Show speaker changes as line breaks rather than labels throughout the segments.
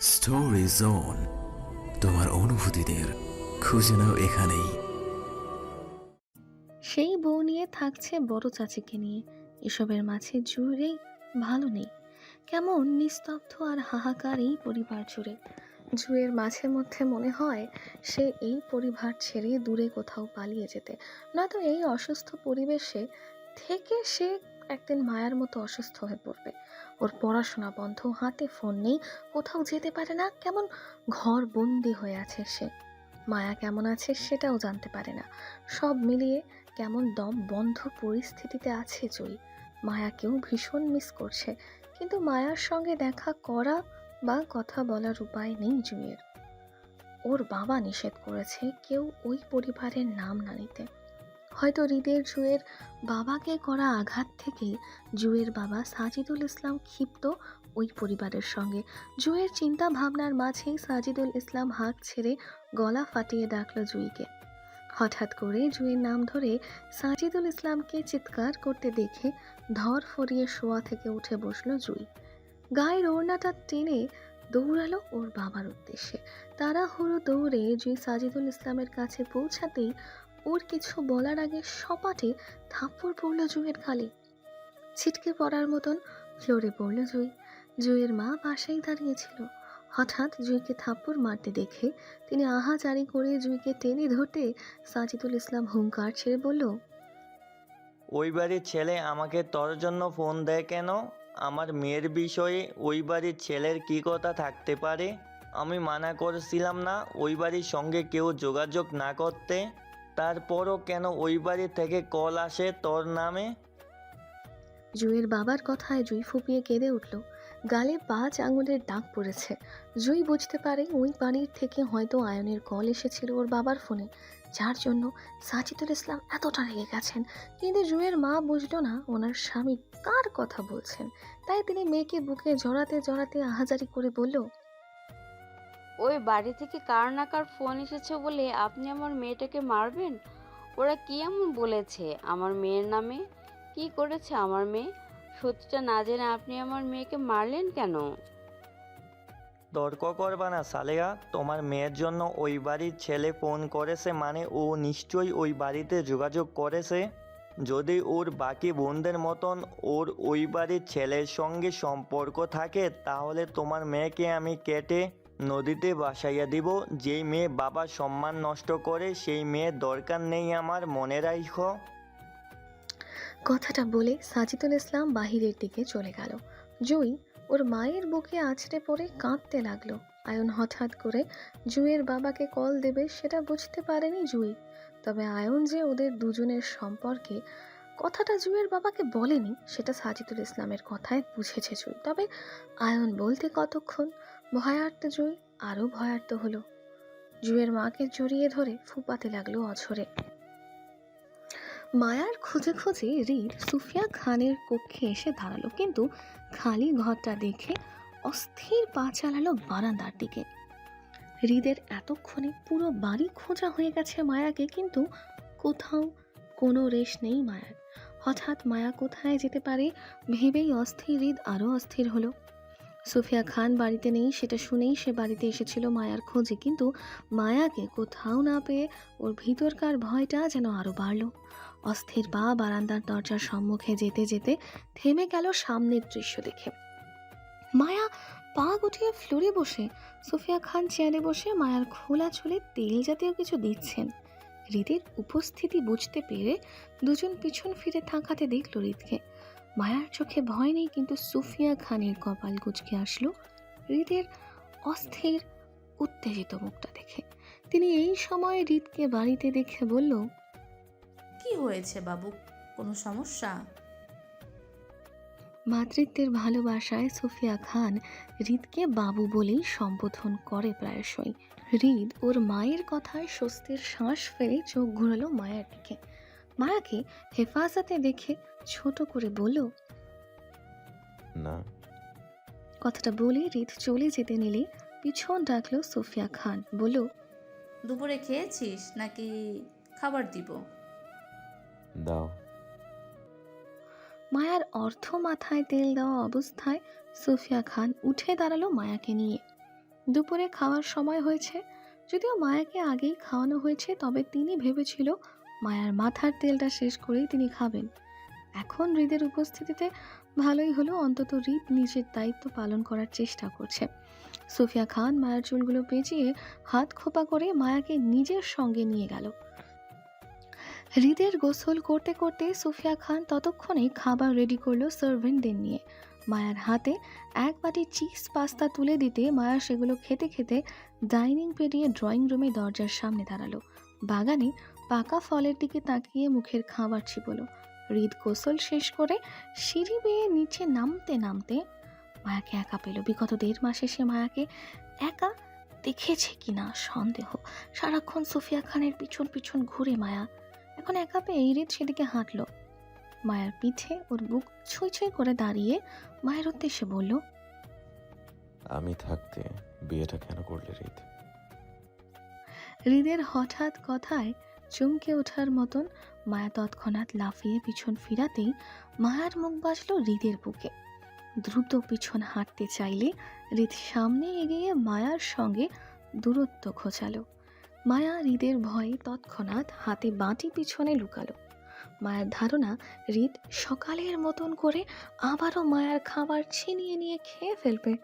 Story zone তোমার অনুভূতিদের খুঁজে নাও এখানেই।
সেই বউ নিয়ে থাকছে বড় চাচিকে নিয়ে। এসবের মাঝে জুড়েই ভালো নেই। কেমন নিস্তব্ধ আর হাহাকার এই পরিবার জুড়ে। জুয়ের মাঝে মধ্যে মনে হয় সে এই পরিবার ছেড়ে দূরে কোথাও পালিয়ে যেতে। নয়তো এই অসুস্থ পরিবেশে থেকে সে একদিন মায়ার মতো অসুস্থ হয়ে পড়বে। ওর পড়াশোনা বন্ধ, হাতে ফোন নেই, কোথাও যেতে পারে না, কেমন ঘর বন্দি হয়ে আছে সে। মায়া কেমন আছে সেটাও জানতে পারে না। সব মিলিয়ে কেমন দম বন্ধ পরিস্থিতিতে আছে জয়ী মায়াকেও ভীষণ মিস করছে। কিন্তু মায়ার সঙ্গে দেখা করা বা কথা বলার উপায় নেই জুয়ের ওর বাবা নিষেধ করেছে কেউ ওই পরিবারের নাম না নিতে। হয়তো হৃদের জুয়ের বাবাকে করা আঘাত থেকেই জুয়ের বাবা সাজিদুল ইসলাম ক্ষিপ্ত ওই পরিবারের সঙ্গে। জুয়ের চিন্তা ভাবনার মাঝেই সাজিদুল ইসলাম হাত ছেড়ে গলা ফাটিয়ে ডাকলো জুইকে। হঠাৎ করে জুয়ের নাম ধরে সাজিদুল ইসলামকে চিৎকার করতে দেখে ধর ফরিয়ে শোয়া থেকে উঠে বসল জুই। গায়ের ওড়নাটা টেনে দৌড়ালো ওর বাবার উদ্দেশ্যে। তারা হলো দৌড়ে জুই সাজিদুল ইসলামের কাছে পৌঁছাতেই ওর কিছু বলার আগে সপাটে থাপ্পড় পড়ল জুঁয়ের গালে ছিটকে পড়ার মতন ফ্লোরে পড়ল জুই। জুয়ের মা পাশেই দাঁড়িয়েছিল। হঠাৎ জুঁইকে থাপ্পড় মারতে দেখে তিনি আহাজারি করে জুঁইকে টেনে ধরতে সাজিদুল ইসলাম হুঙ্কার ছেড়ে বলল,
ওই বাড়ির ছেলে আমাকে তোর জন্য ফোন দেয় কেন? আমার মেয়ের বিষয়ে ওই বাড়ির ছেলের কী কথা থাকতে পারে? আমি মানা করছিলাম না ওই বাড়ির সঙ্গে কেউ যোগাযোগ না করতে? তারপরও কেন ওই বাড়ি থেকে কল আসে তোর নামে?
জুইয়ের বাবার কথায় জুই ফুপিয়ে কেঁদে উঠল। গালে পাঁচ আঙুলের দাগ পড়েছে। জুঁই বুঝতে পারে ওই বাড়ির থেকে হয়তো আয়নের কল এসেছিল ওর বাবার ফোনে, যার জন্য সাজিদুল ইসলাম এতটা রেগে গেছেন। কিন্তু জুঁয়ের মা বুঝলো না ওনার স্বামী কার কথা বলছেন। তাই তিনি মেয়েকে বুকে জড়াতে জড়াতে আহাজারি করে বলল
ওই বাড়ি থেকে কার না কার ফোন এসেছে বলে আপনি আমার মেয়েটাকে মারবেন? ওরা কি এমন বলেছে আমার মেয়ের নামে? কি করেছে আমার মেয়ে? সত্যিটা না জেনে আপনি আমার মেয়েকে মারলেন কেন?
তর্ক করবা না সালেয়া তোমার মেয়ের জন্য ওই বাড়ির ছেলে ফোন করেছে মানে ও নিশ্চয়ই ওই বাড়িতে যোগাযোগ করেছে? যদি ওর বাকি বোনদের মতন ওর ওই বাড়ির ছেলের সঙ্গে সম্পর্ক থাকে, তাহলে তোমার মেয়েকে আমি কেটে নদীতে বাসাইয়া দিব, যেই মেয়ে বাবার সম্মান নষ্ট করে, সেই মেয়ের দরকার নেই আমার, মনে রাখো
কথাটা বলে সাজিদুল ইসলাম বাহিরের দিকে চলে গেল। জুই ওর মায়ের বুকে আছড়ে পড়ে কাঁদতে লাগল। আয়ন হঠাৎ করে জুইয়ের বাবাকে কল দেবে সেটা বুঝতে পারেনি জুই। তবে আয়ন যে ওদের দুজনের সম্পর্কে কথাটা জুইয়ের বাবাকে বলেনি, সেটা সাজিদুল ইসলামের কথায় বুঝেছে জুই। তবে আয়ন বলতে কতক্ষণ ভয়ার্ত জুই আরও ভয়ার্ত হলো। জুইয়ের মাকে জড়িয়ে ধরে ফুপাতে লাগল অঝরে। মায়ার খুঁজে খুঁজে রিদ সুফিয়া খানের কক্ষে এসে দাঁড়াল, কিন্তু খালি ঘরটা দেখে অস্থির পা চালালো বারান্দার দিকে। হৃদের এতক্ষণে পুরো বাড়ি খোঁজা হয়ে গেছে মায়াকে, কিন্তু কোথাও কোনো রেশ নেই মায়ার। হঠাৎ মায়া কোথায় যেতে পারে ভেবেই অস্থির হৃদ আরও অস্থির হলো। সুফিয়া খান বাড়িতে নেই, সেটা শুনেই সে বাড়িতে এসেছিল মায়ার খোঁজে। কিন্তু মায়াকে কোথাও না পেয়ে ওর ভিতরকার ভয়টা যেন আরও বাড়ল। অস্থির পা বারান্দার দরজার সম্মুখে যেতে যেতে থেমে গেল সামনের দৃশ্য দেখে। মায়া পা গুটিয়ে ফ্লোরে বসে। সোফিয়া খান চেয়ারে বসে মায়ার খোলা চুলে তেল জাতীয় কিছু দিচ্ছেন। হৃদের উপস্থিতি বুঝতে পেরে দুজন পিছন ফিরে থাকাতে দেখল হৃদকে। মায়ার চোখে ভয় নেই কিন্তু সুফিয়া খানের কপাল কুচকে আসলো হৃদের অস্থির উত্তেজিত মুখটা দেখে। তিনি এই সময় হৃদকে বাড়িতে দেখে বলল
কি হয়েছে বাবু? কোনো সমস্যা?
মাতৃত্বের ভালোবাসায় সুফিয়া খান হৃদকে বাবু বলেই সম্বোধন করে প্রায়শই। হৃদ ওর মায়ের কথায় স্বস্তির শ্বাস ফেলে চোখ ঘুরালো মায়ের দিকে। মায়াকে হেফাজতে দেখে ছোট করে বলল
না।
কথাটা বলে হৃদ চলে যেতে নিলে পিছন ডাকলো সুফিয়া খান। বলল
দুপুরে খেয়েছিস নাকি খাবার দিব?
দাও।
মায়ার অর্থ মাথায় তেল দেওয়া অবস্থায় সুফিয়া খান উঠে দাঁড়াল মায়াকে নিয়ে। দুপুরে খাওয়ার সময় হয়েছে যদিও মায়াকে আগেই খাওয়ানো হয়েছে তবে তিনি ভেবেছিল মায়ার মাথার তেলটা শেষ করেই তিনি খাবেন। এখন হৃদের উপস্থিতিতে ভালোই হলো, অন্তত হৃদ নিজের দায়িত্ব পালন করার চেষ্টা করছে। সুফিয়া খান মায়ার চুলগুলো পেঁচিয়ে হাত খোপা করে মায়াকে নিজের সঙ্গে নিয়ে গেল। হৃদের গোসল করতে করতে সুফিয়া খান ততক্ষণে খাবার রেডি করল সার্ভেন্টদের নিয়ে। মায়ার হাতে এক বাটি চিজ পাস্তা তুলে দিতে মায়া সেগুলো খেতে খেতে ডাইনিং পেরিয়ে ড্রয়িং রুমে দরজার সামনে দাঁড়াল। বাগানে পাকা ফলের দিকে তাকিয়ে মুখের খাবার ছিপলো হৃদ গোসল শেষ করে সিঁড়ি বেয়ে নিচে নামতে নামতে মায়াকে একা পেল। বিগত দেড় মাসে সে মায়াকে একা দেখেছে কিনা সন্দেহ। সারাক্ষণ সুফিয়া খানের পিছন পিছন ঘুরে মায়া। এখন একা পেয়ে এই হৃদ সেদিকে হাঁটলো। মায়ার পিঠে ওর বুক ছুঁই ছুঁই করে দাঁড়িয়ে মায়ের উদ্দেশ্যে বলল
আমি থাকতে বিয়েটা কেন করলে রিত
হৃদের হঠাৎ কথায় চমকে ওঠার মতন মায়া তৎক্ষণাৎ লাফিয়ে পিছন ফিরাতেই মায়ার মুখ বাজল হৃদের বুকে। দ্রুত পিছন হাঁটতে চাইলে হৃদ সামনে এগিয়ে মায়ার সঙ্গে দূরত্ব খোঁচালো। মায়া হৃদের ভয়ে তৎক্ষণাৎ হাতে বাটি পিছনে লুকালো। মায়ের ধারণা, হৃদ সকালের মতন করে আবারও মায়ার খাবার ছিনিয়ে নিয়ে খেয়ে ফেলবে।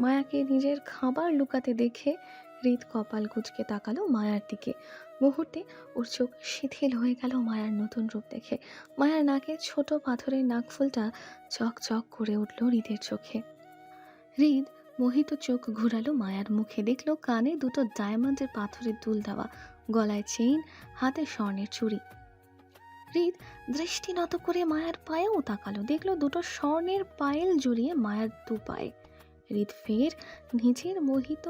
মায়াকে নিজের খাবার লুকাতে দেখে হৃদ কপাল কুচকে তাকালো মায়ার দিকে। মুহূর্তে ওর চোখ শিথিল হয়ে গেল মায়ার নতুন রূপ দেখে। মায়ার নাকে ছোট পাথরের নাকফুলটা চক চক করে উঠল হৃদের চোখে। হৃদ মোহিত চোখ ঘুরালো মায়ার মুখে, দেখল কানে দুটো ডায়মন্ডের পাথরের দুল দেওয়া, গলায় চেইন, হাতে স্বর্ণের চুড়ি। হৃদ দৃষ্টি নত করে মায়ার পায়েও তাকালো, দেখল দুটো স্বর্ণের পায়েল জড়িয়ে মায়ার দু পায়ে হৃদ ফের নিজের মোহিত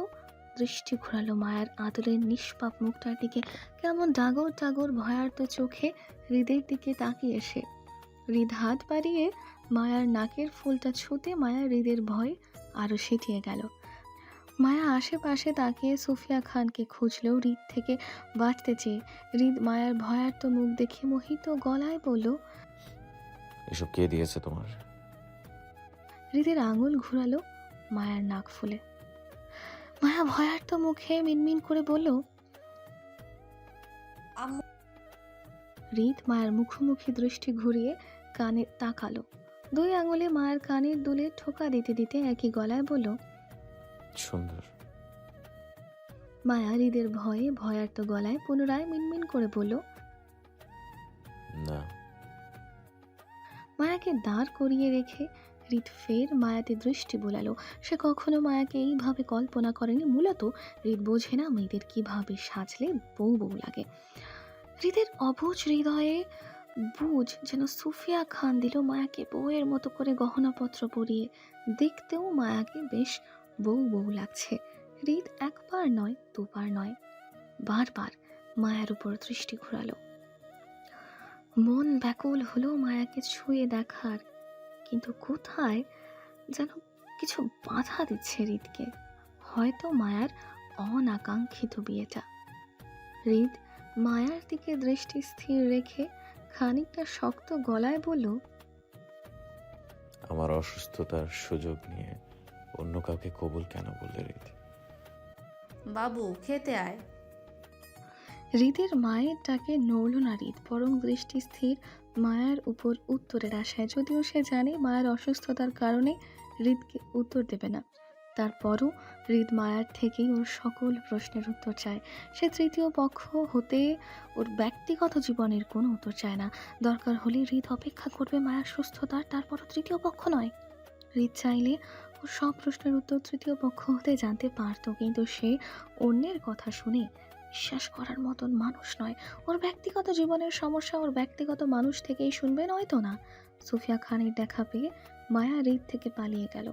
দৃষ্টি ঘোরালো মায়ের আদরের নিষ্পাপ মুখটার দিকে। কেমন ডাগর ডাগর ভয়ার্ত চোখে হৃদের দিকে তাকিয়ে সে। হৃদ হাত বাড়িয়ে মায়ার নাকের ফুলটা ছুঁতে মায়া হৃদের ভয় আরও সিটিয়ে গেল। মায়া আশেপাশে তাকিয়ে সুফিয়া খানকে খুঁজলেও হৃদ থেকে বাঁচতে চেয়ে। হৃদ মায়ার ভয়ার্ত মুখ দেখে মোহিত গলায় বলল
এসব কে দিয়েছে তোমার?
হৃদের আঙুল ঘুরালো মায়ার নাক ফুলে। মায়া ভয়ার্ত মুখে মিনমিন করে বলল হৃদ মায়ের মুখোমুখি দৃষ্টি ঘুরিয়ে কানে তাকালো। দুই আঙুলে মায়ের কানের দুলে ঠোকা দিতে দিতে একই গলায় বলল
সুন্দর।
মায়া হৃদের ভয়ে ভয়ার্ত গলায় পুনরায় মিনমিন করে বলল
না।
মায়াকে দাঁড় করিয়ে রেখে হৃদ ফের মায়াতে দৃষ্টি বোলালো। সে কখনো মায়াকে এইভাবে কল্পনা করেনি। মূলত হৃদ বোঝে না মেয়েদের কীভাবে সাজলে বউ বউ লাগে। হৃদের অবুজ হৃদয়ে বুঝ যেন সুফিয়া খান দিল মায়াকে বউয়ের মতো করে গহনাপত্র পরিয়ে। দেখতেও মায়াকে বেশ বউ বউ লাগছে। হৃদ একবার নয়, দুবার নয়, বারবার মায়ার উপর দৃষ্টি ঘুরালো। মন ব্যাকুল হলো মায়াকে ছুঁয়ে দেখার। কিন্তু কোথায় যেন কিছু বাধা দিচ্ছে হৃদকে। হয়তো মায়ার অনাকাঙ্ক্ষিত বিয়েটা। হৃদ মায়ার দিকে দৃষ্টি স্থির রেখে খানিকটা শক্ত গলায় বলল
আমার অসুস্থতার সুযোগ নিয়ে অন্য কাউকে কবুল কেন বললে রিত
বাবু খেতে আয়।
হৃদের মায়ের ডাকে নড়ল না হৃদ বরং দৃষ্টি স্থির মায়ার উপর উত্তরের আশায়। যদিও সে জানে মায়ের অসুস্থতার কারণে হৃদকে উত্তর দেবে না। তারপরও হৃদ মায়ার থেকেই ওর সকল প্রশ্নের উত্তর চায়। সে তৃতীয় পক্ষ হতে ওর ব্যক্তিগত জীবনের কোনো উত্তর চায় না। দরকার হলে হৃদ অপেক্ষা করবে মায়ার সুস্থতার, তারপরও তৃতীয় পক্ষ নয়। হৃদ চাইলে ও সব প্রশ্নের উত্তর তৃতীয় পক্ষ হতে জানতে পারতো, কিন্তু সে অন্যের কথা শুনে বিশ্বাস করার মতন মানুষ নয়। ওর ব্যক্তিগত জীবনের সমস্যা ওর ব্যক্তিগত মানুষ থেকেই শুনবে, নয়তো না। সুফিয়া খানের দেখা পেয়ে মায়া হৃদ থেকে পালিয়ে গেল।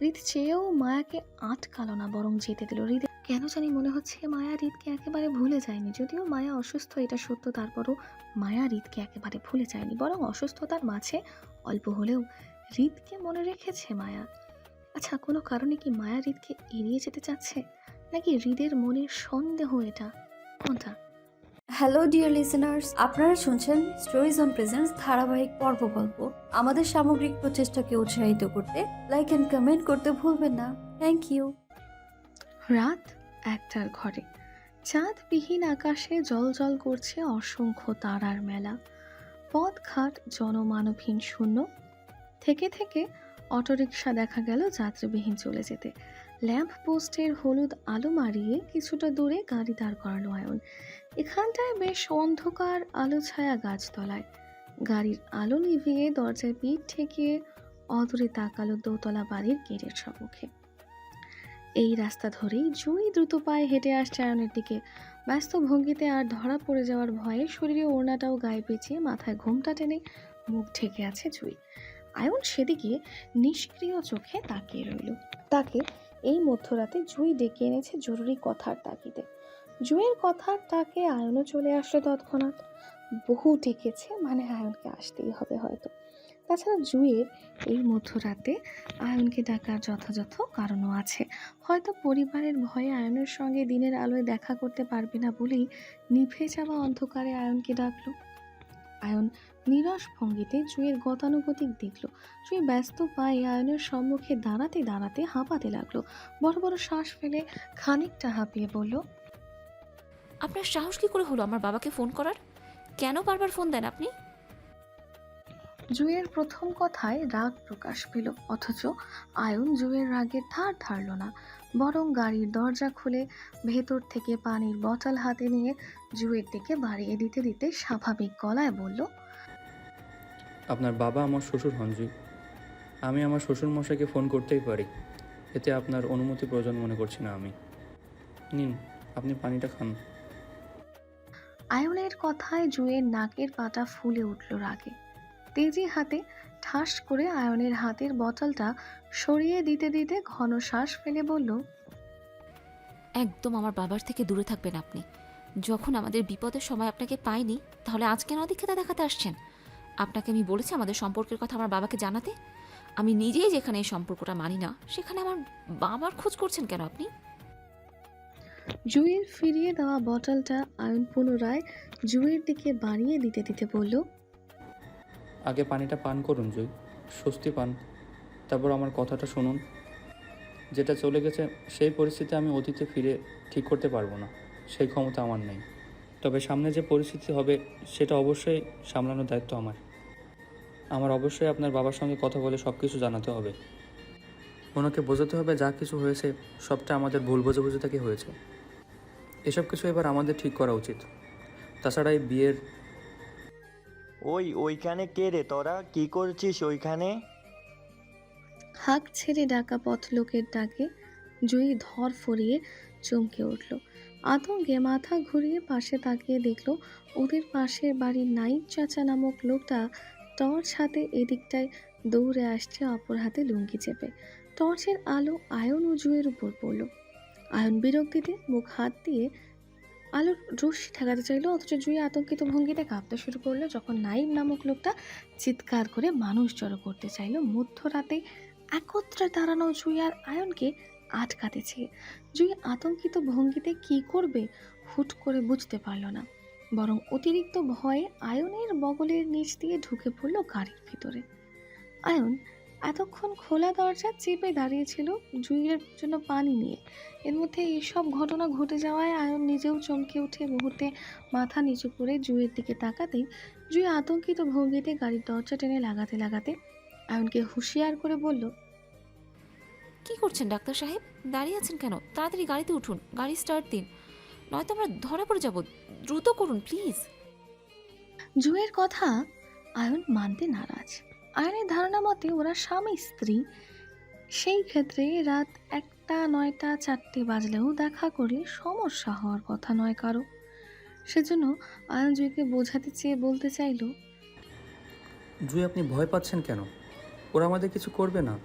হৃদ চেয়েও মায়াকে আটকালো না, বরং যেতে দিল। হৃদ কেন জানি মনে হচ্ছে মায়া হৃদকে একেবারে ভুলে যায়নি। যদিও মায়া অসুস্থ, এটা সত্য, তারপরও মায়া হৃদকে একেবারে ভুলে যায়নি। বরং অসুস্থতার মাঝে অল্প হলেও হৃদকে মনে রেখেছে মায়া। আচ্ছা কোনো কারণে কি মায়া হৃদকে এড়িয়ে যেতে চাচ্ছে? নাকি হৃদের মনের সন্দেহ এটা? কোনটা?
হ্যালো ডিয়ার লিসেনার্স আপনারা শুনছেন স্টোরিজ অন প্রেজেন্স ধারাবাহিক পর্ব গল্প। আমাদের সামগ্রিক প্রচেষ্টাকে উৎসাহিত করতে লাইক অ্যান্ড কমেন্ট করতে ভুলবেন না। থ্যাংক ইউ
রাত একটার ঘরে। চাঁদবিহীন আকাশে জল জল করছে অসংখ্য তারার মেলা। পথ পথঘাট জনমানবহীন শূন্য। থেকে থেকে অটোরিকশা দেখা গেল যাত্রীবিহীন চলে যেতে। ল্যাম্প পোস্টের হলুদ আলো মারিয়ে কিছুটা দূরে গাড়ি দাঁড় করালো আয়ন। এখানটায় বেশ অন্ধকার আলো ছায়া গাছতলায়। গাড়ির আলো নিভিয়ে দরজায় পিঠ ঠেকিয়ে অদূরে তাকালো দোতলা বাড়ির গেটের সম্মুখে। এই রাস্তা ধরেই জুই দ্রুত পায়ে হেঁটে আসছে আয়নের দিকে। ব্যস্ত ভঙ্গিতে আর ধরা পড়ে যাওয়ার ভয়ে শরীরে ওড়নাটাও গায়ে পেঁচিয়ে মাথায় ঘোমটা টেনে মুখ ঢেকে আছে জুই। আয়ন সেদিকে নিষ্ক্রিয় চোখে তাকিয়ে রইল। তাকে এই মধ্যরাতে জুই ডেকে এনেছে জরুরি কথার তাগিদে। জুইয়ের কথার তাকে আয়নও চলে আসলো তৎক্ষণাৎ। বহু ডেকেছে মানে আয়নকে আসতেই হবে হয়তো। তাছাড়া জুইয়ের এই মধ্যরাতে আয়নকে ডাকার যথাযথ কারণও আছে। হয়তো পরিবারের ভয়ে আয়নের সঙ্গে দিনের আলোয় দেখা করতে পারবে না বলেই নিভে যাওয়া অন্ধকারে আয়নকে ডাকলো। আয়ন নিরস ভঙ্গিতে জুয়ের গতানুগতিক দেখল। জুই ব্যস্ত পায়ে আয়নের সম্মুখে দাঁড়াতে দাঁড়াতে হাঁপাতে লাগল। বড় বড় শ্বাস ফেলে খানিকটা হাঁপিয়ে বলল
আপনার সাহস কি করে হলো আমার বাবাকে ফোন করার? কেন বারবার ফোন দেন আপনি?
জুয়ের প্রথম কথায় রাগ প্রকাশ পেল অথচ আয়ন জুয়ের রাগের ধার ধারল না। বরং গাড়ির দরজা খুলে ভেতর থেকে পানির বটল হাতে নিয়ে জুয়ের দিকে বাড়িয়ে দিতে দিতে স্বাভাবিক গলায় বলল
আপনার বাবা আমার শ্বশুর হন জুই আমি আমার শ্বশুর মশাইকে ফোন করতেই পারি। এতে আপনার অনুমতি প্রয়োজন মনে করছি না আমি। নিন আপনি পানিটা খান।
আয়নের কথায় জুয়ের নাকের পাটা ফুলে উঠল রাগে। তেজি হাতে ঠাস করে আয়নের হাতের বোতলটা সরিয়ে দিতে দিতে ঘন শ্বাস ফেলে বলল
একদম আমার বাবার থেকে দূরে থাকবেন আপনি। যখন আমাদের বিপদের সময় আপনাকে পাইনি তাহলে আজ কেন অধিক্ষেতা দেখাতে আসছেন? আপনাকে আমি বলেছি আমাদের সম্পর্কের কথা আমার বাবাকে জানাতে? আমি নিজেই যেখানে এই সম্পর্কটা মানি না সেখানে আমার বাবার খোঁজ করছেন কেন আপনি?
জুয়ের ফিরিয়ে দেওয়া বোতলটা আয়ন পুনরায় জুয়ের দিকে বাড়িয়ে দিতে দিতে বলল
আগে পানিটা পান করুন জুই। স্বস্তি পান। তারপর আমার কথাটা শুনুন। যেটা চলে গেছে সেই পরিস্থিতি আমি অতীতে ফিরে ঠিক করতে পারব না। সেই ক্ষমতা আমার নেই। তবে সামনে যে পরিস্থিতি হবে সেটা অবশ্যই সামলানোর দায়িত্ব আমার। আমার অবশ্যই আপনার বাবার সঙ্গে কথা বলে সব কিছু জানাতে হবে। ওনাকে বোঝাতে হবে যা কিছু হয়েছে সবটা আমাদের ভুল বোঝাবুঝি থেকে হয়েছে। এসব কিছু এবার আমাদের ঠিক করা উচিত। তাছাড়া এই বিয়ের
ওই ওইখানে কে রে তোরা? কি করছিস ওইখানে?
হাঁক ছেড়ে ডাকা পথ লোকের ডাকে জুই ধর ফরিয়ে চমকে উঠল। আতঙ্কে মাথা ঘুরিয়ে পাশে তাকিয়ে দেখল ওদের পাশের বাড়ির নাইক চাচা নামক লোকটা টর্চ হাতে এদিকটায় দৌড়ে আসছে অপর হাতে লুঙ্গি চেপে। টর্চের আলো আয়ন ও উপর পড়ল। আয়ন বিরক্তিতে মুখ হাত দিয়ে আলোর রশ্মি ঠেকাতে চাইলো, অথচ জুই আতঙ্কিত ভঙ্গিতে কাঁপতে শুরু করল যখন নাইম নামক লোকটা চিৎকার করে মানুষ জড়ো করতে চাইলো। মধ্যরাতে একত্রে দাঁড়ানো জুই আর আয়নকে আটকাতে চেয়ে। জুই আতঙ্কিত ভঙ্গিতে কি করবে হুট করে বুঝতে পারল না। বরং অতিরিক্ত ভয়ে আয়নের বগলের নিচ দিয়ে ঢুকে পড়ল গাড়ির ভিতরে। আয়ন এতক্ষণ খোলা দরজা চেপে দাঁড়িয়েছিল জুইয়ের জন্য পানি নিয়ে। এর মধ্যে এইসব ঘটনা ঘটে যাওয়ায় আয়ন নিজেও চমকে উঠে মুহূর্তে মাথা নিচু করে জুইয়ের দিকে তাকাতেই জুই আতঙ্কিত ভঙ্গিতে গাড়ির দরজা টেনে লাগাতে লাগাতে আয়নকে হুঁশিয়ার করে বলল,
কি করছেন ডাক্তার সাহেব? দাঁড়িয়ে আছেন কেন? তাড়াতাড়ি গাড়িতে উঠুন। গাড়ি স্টার্ট দিন। নয়তো আমরা ধরা পড়ে যাব। দ্রুত করুন প্লিজ।
জুয়ের কথা আয়ন মানতে নারাজ। আয়নের ধারণা মতে ওরা স্বামী স্ত্রী। সেই ক্ষেত্রে রাত একটা নয়টা চারটে বাজলেও দেখা করে সমস্যা হওয়ার কথা নয় কারও। সেজন্য আয়ন জুইকে বোঝাতে চেয়ে বলতে চাইলো
জুই আপনি ভয় পাচ্ছেন কেন? ওরা আমাদের কিছু করবে না।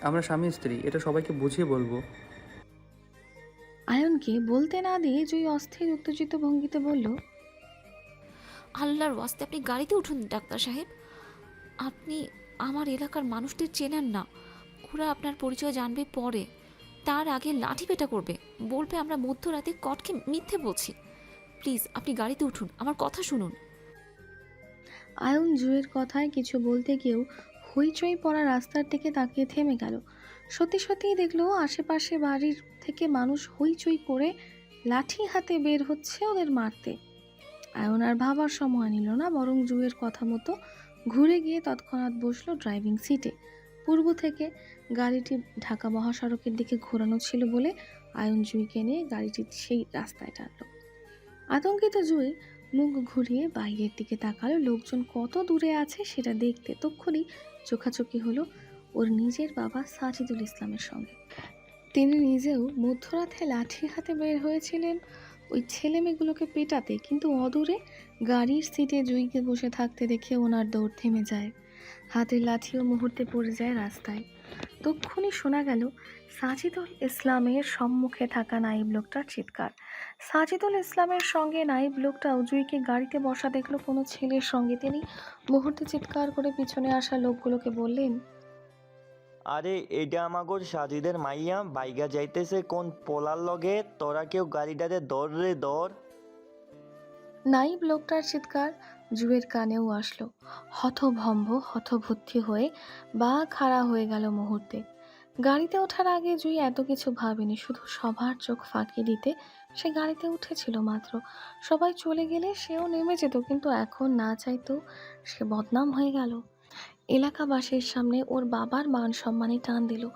আমরা স্বামী স্ত্রী এটা সবাইকে বুঝিয়ে বলব।
আয়নকে বলতে না দিয়ে জুই অস্থির উত্তেজিত ভঙ্গিতে বলল
আল্লাহর ওয়াস্তে আপনি গাড়িতে উঠুন ডাক্তার সাহেব। আপনি আমার এলাকার মানুষদের চেনেন না। ওরা আপনার পরিচয় জানবে পরে। তার আগে লাঠি পেটা করবে। বলবে আমরা মধ্যরাতে কটকে মিথ্যে বলছি। প্লিজ আপনি গাড়িতে উঠুন আমার কথা শুনুন।
আয়ন জুয়ের কথায় কিছু বলতে গিয়েও হইচই পড়া রাস্তার দিকে তাকিয়ে থেমে গেল। সত্যি সত্যিই দেখল আশেপাশে বাড়ির থেকে মানুষ হইচই করে লাঠি হাতে বের হচ্ছে ওদের মারতে। আয়ন আর ভাবার সময় নিল না, বরং জুয়ের কথা মতো ঘুরে গিয়ে তৎক্ষণাৎ বসল ড্রাইভিং সিটে। পূর্ব থেকে গাড়িটি ঢাকা মহাসড়কের দিকে ঘোরানো ছিল বলে আয়ন জুইকে নিয়ে গাড়িটি সেই রাস্তায় টানলো। আতঙ্কিত জুই মুখ ঘুরিয়ে বাইরের দিকে তাকালো। লোকজন কত দূরে আছে সেটা দেখতে তক্ষুনি চোখাচোখি হলো ওর নিজের বাবা সাজিদুল ইসলামের সঙ্গে। তিনি নিজেও মধ্যরাতে লাঠি হাতে বের হয়েছিলেন ওই ছেলে মেয়েগুলোকে পেটাতে, কিন্তু অদূরে গাড়ির সিটে জুইকে বসে থাকতে দেখে ওনার দৌড় থেমে যায়। হাতের লাঠিও মুহূর্তে পড়ে যায় রাস্তায়। তক্ষুনি শোনা গেল, সাজিদুল ইসলামের সম্মুখে থাকা নাইব লোকটার চিৎকার। সাজিদুল ইসলামের সঙ্গে নাইব লোকটা জুইকে গাড়িতে বসা দেখল কোনো ছেলের সঙ্গে। তিনি মুহূর্তে চিৎকার করে পিছনে আসা লোকগুলোকে বললেন
আরে, এটা আমাগোর সাজিদের মাইয়া, বাইগা যাইতেছে কোন পোলার লগে, তোরা কেউ গাড়িটাতে দৌড় রে দর
নাইব লোকটার চিৎকার জুয়ের কানেও আসলো। হতভম্ব হতভুদ্ধি হয়ে বা খাড়া হয়ে গেল মুহূর্তে। গাড়িতে ওঠার আগে জুই এত কিছু ভাবেনি, শুধু সবার চোখ ফাঁকি দিতে সে গাড়িতে উঠেছিল মাত্র। সবাই চলে গেলে সেও নেমে যেত, কিন্তু এখন না চাইতো সে বদনাম হয়ে গেল। এলাকাবাসীর সামনে ওর বাবার মান সম্মানে টান দিল।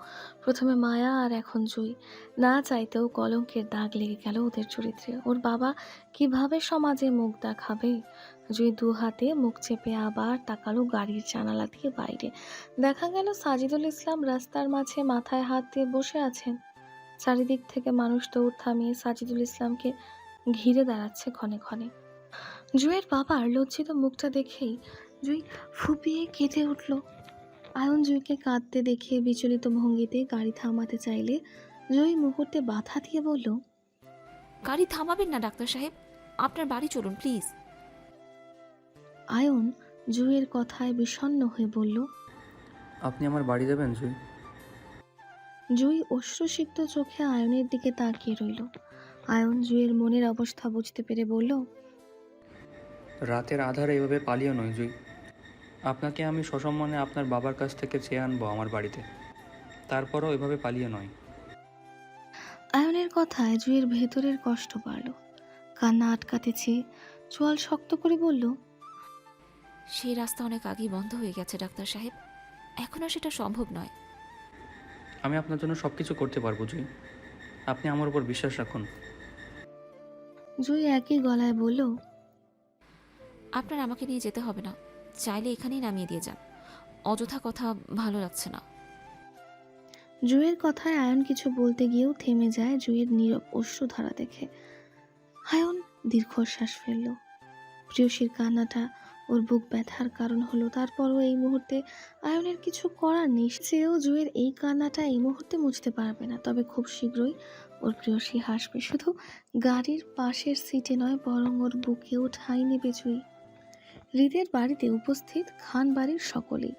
প্রথমে মায়া আর এখন জুই। না চাইতেও কলঙ্কের দাগ লেগে গেল ওদের চরিত্রে। ওর বাবা কীভাবে সমাজে মুখ দেখাবে? জুই দু হাতে মুখ চেপে আবার তাকালো গাড়ির জানালা দিয়ে বাইরে। দেখা গেল সাজিদুল ইসলাম রাস্তার মাঝে মাথায় হাত দিয়ে বসে আছেন। চারিদিক থেকে মানুষ দৌড় থামিয়ে সাজিদুল ইসলামকে ঘিরে দাঁড়াচ্ছে ক্ষণে ক্ষণে। জুয়ের বাবার লজ্জিত মুখটা দেখেই জুই ফুপিয়ে কেঁদে উঠল। আয়ন জুইকে কাঁদতে দেখে বিচলিত ভঙ্গিতে গাড়ি থামাতে চাইলে জুই মুহূর্তে বাধা দিয়ে বলল
গাড়ি থামাবেন না ডাক্তার সাহেব। আপনার বাড়ি চলুন প্লিজ।
আয়ন জুয়ের কথায় বিষণ্ণ হয়ে বলল
আপনি আমার বাড়ি যাবেন জুই?
জুই অশ্রুসিক্ত চোখে আয়নের দিকে তাকিয়ে রইল। আয়ন জুয়ের মনের অবস্থা বুঝতে পেরে বলল
রাতের আধারে এভাবে পালিয়ে নয় জুই। আপনাকে আমি সসম্মানে আপনার বাবার কাছ থেকে চেয়ে আনব আমার বাড়িতে। তারপরও এভাবে পালিয়ে নয়।
আয়নের কথায় জুয়ের ভেতরের কষ্ট বাড়ল। কান্না আটকাতে চেয়ে চোয়াল শক্ত করে বলল
সেই রাস্তা অনেক আগেই বন্ধ হয়ে গেছে ডাক্তার সাহেব। এখন আর সেটা সম্ভব নয়।
আমি আপনার জন্য সব কিছু করতে পারব জুই। আপনি আমার উপর বিশ্বাস রাখুন।
জুই একই গলায় বলল
আপনার আমাকে নিয়ে যেতে হবে না। চাইলে এখানেই নামিয়ে দিয়ে যান। অযথা কথা ভালো লাগছে না।
জুয়ের কথায় আয়ন কিছু বলতে গিয়েও থেমে যায় জুয়ের নীরব অশ্রুধারা দেখে। আয়ন দীর্ঘশ্বাস ফেলল। প্রিয়সীর কান্নাটা ওর বুক ব্যথার কারণ হলো, তারপরও এই মুহূর্তে আয়নের কিছু করার নেই। সেও জুয়ের এই কান্নাটা এই মুহূর্তে মুছতে পারবে না, তবে খুব শীঘ্রই ওর প্রিয়সী হাসবে। শুধু গাড়ির পাশের সিটে নয়, বরং ওর বুকেও ঠাঁই নেবে জুই। হৃদের বাড়িতে উপস্থিত খান বাড়ির সকলেই।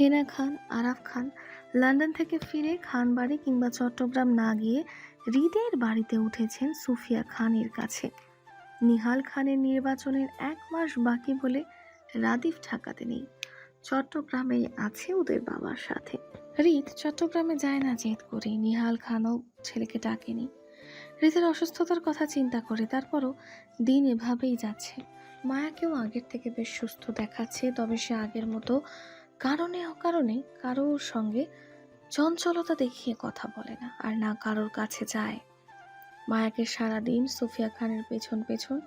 হেনা খান, আরাফ খান, লন্ডন থেকে ফিরে খান বাড়ি কিংবা চট্টগ্রাম না গিয়ে হৃদের বাড়িতে উঠেছেন সুফিয়া খানের কাছে। নিহাল খানের নির্বাচনের এক মাস বাকি বলে রাদিফ ঢাকাতে নেই। চট্টগ্রামেই আছে ওদের বাবার সাথে। রিত চট্টগ্রামে যায় না জেদ করে। নিহাল খানও ছেলেকে ডাকেনি। রিতের অসুস্থতার কথা চিন্তা করে, তারপরও দিন এভাবেই যাচ্ছে। মায়াকেও আগের থেকে বেশ সুস্থ দেখাচ্ছে, তবে সে আগের মতো কারণে অকারণে কারোর সঙ্গে চঞ্চলতা দেখিয়ে কথা বলে না, আর না কারোর কাছে যায়। মায়াকে সারাদিন সুফিয়া খানের পেছন পেছন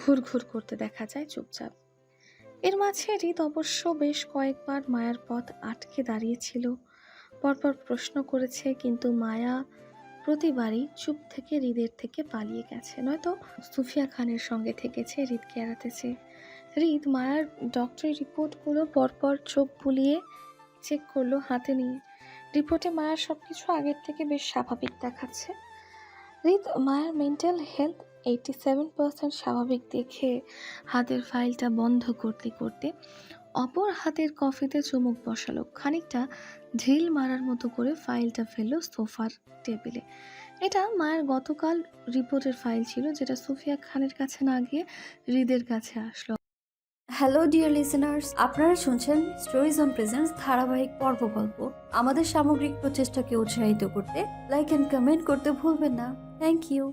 ঘুর ঘুর করতে দেখা যায় চুপচাপ। এর মাঝে হৃদ অবশ্য বেশ কয়েকবার মায়ার পথ আটকে দাঁড়িয়েছিল। পরপর প্রশ্ন করেছে, কিন্তু মায়া প্রতিবারই চুপ থেকে হৃদের থেকে পালিয়ে গেছে। নয়তো সুফিয়া খানের সঙ্গে থেকেছে, হৃদকে এড়াতেছে। হৃদ মায়ার ডক্টরি রিপোর্টগুলো পরপর চোখ বুলিয়ে চেক করল হাতে নিয়ে। রিপোর্টে মায়ার সব কিছু আগের থেকে বেশ স্বাভাবিক দেখাচ্ছে। হৃদ মায়ার mental health eighty seven percent স্বাভাবিক দেখে হাতের ফাইলটা বন্ধ করতে করতে অপর হাতের কফিতে চুমুক বসালো। খানিকটা ঢিল মারার মতো করে ফাইলটা ফেলল সোফার টেবিলে। এটা মায়ের গতকাল রিপোর্টের ফাইল ছিল যেটা সুফিয়া খানের কাছে না গিয়ে হৃদের কাছে আসলো।
হ্যালো ডিয়ার লিসেনার্স, আপনারা শুনছেন স্টোরিজ অন প্রেজেন্স ধারাবাহিক পর্ব গল্প। আমাদের সামগ্রিক প্রচেষ্টাকে উৎসাহিত করতে, লাইক অ্যান্ড কমেন্ট করতে ভুলবেন না। Thank you.